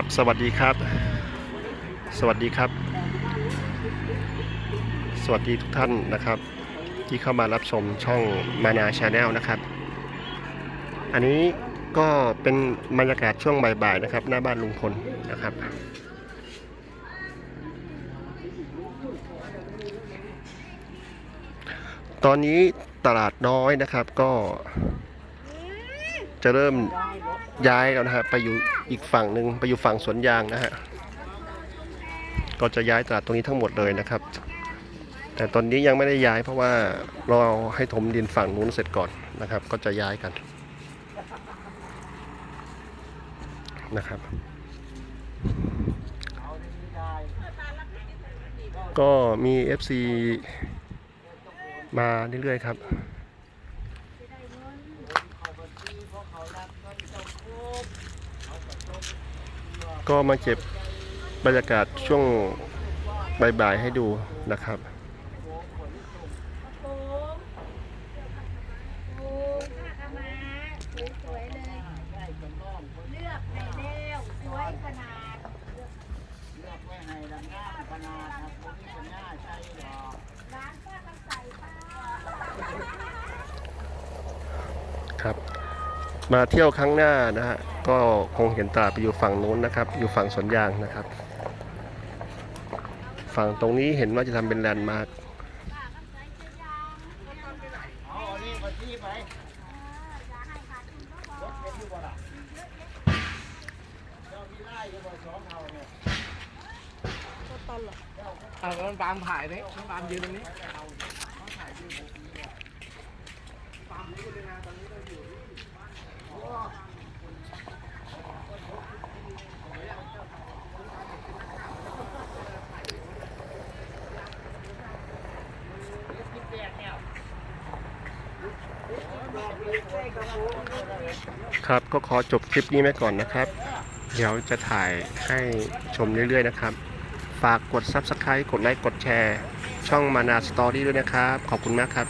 ครับ สวัสดีครับ สวัสดีครับ สวัสดีทุกท่านนะครับ ที่เข้ามารับชมช่องมานาชาแนลนะครับ อันนี้ก็เป็นบรรยากาศช่วงบ่ายๆนะครับ หน้าบ้านลุงพลนะครับ ตอนนี้ตลาดน้อยนะครับก็ จะเริ่มย้ายแล้วนะฮะไปอยู่อีกฝั่งหนึ่งไปอยู่ฝั่งสวนยางนะฮะก็จะย้ายตลาดตรงนี้ทั้งหมดเลยนะครับ แต่ตอนนี้ยังไม่ได้ย้ายเพราะว่าเราให้ถมดินฝั่งนู้นเสร็จก่อนนะครับ ก็จะย้ายกันนะครับ ก็มี FC มาเรื่อยๆครับ ก็มาเก็บบรรยากาศช่วงบ่ายๆให้ดูนะครับ โอ้โหข้าก็มาสวยๆเลยเลือกให้แล้วสวยขนาดร้านป้าก็ใสป้า ครับ มาเที่ยวครั้งหน้านะฮะก็คงเห็นตลาดไปอยู่ฝั่งนู้นนะครับ อยู่ฝั่งสวนยางนะครับ ฝั่งตรงนี้เห็นว่าจะทำเป็นแลนด์มาร์คเอาอันนี้มาที่ไปอย่าให้ขาดทุนก็พอเป็นอยู่บ่ล่ะเจ้ามีไล่อยู่บ่สองเท่าเนี่ยเอาแล้วมันบางถ่ายนี่มันบางยืนตรงนี้ ครับก็ขอจบคลิปนี้ไว้ก่อนนะครับ เดี๋ยวจะถ่ายให้ชมเรื่อย ๆ นะครับ ฝากกด Subscribe กดไลค์กดแชร์ ช่องมานาสตอรี่ด้วยนะครับ ขอบคุณมากครับ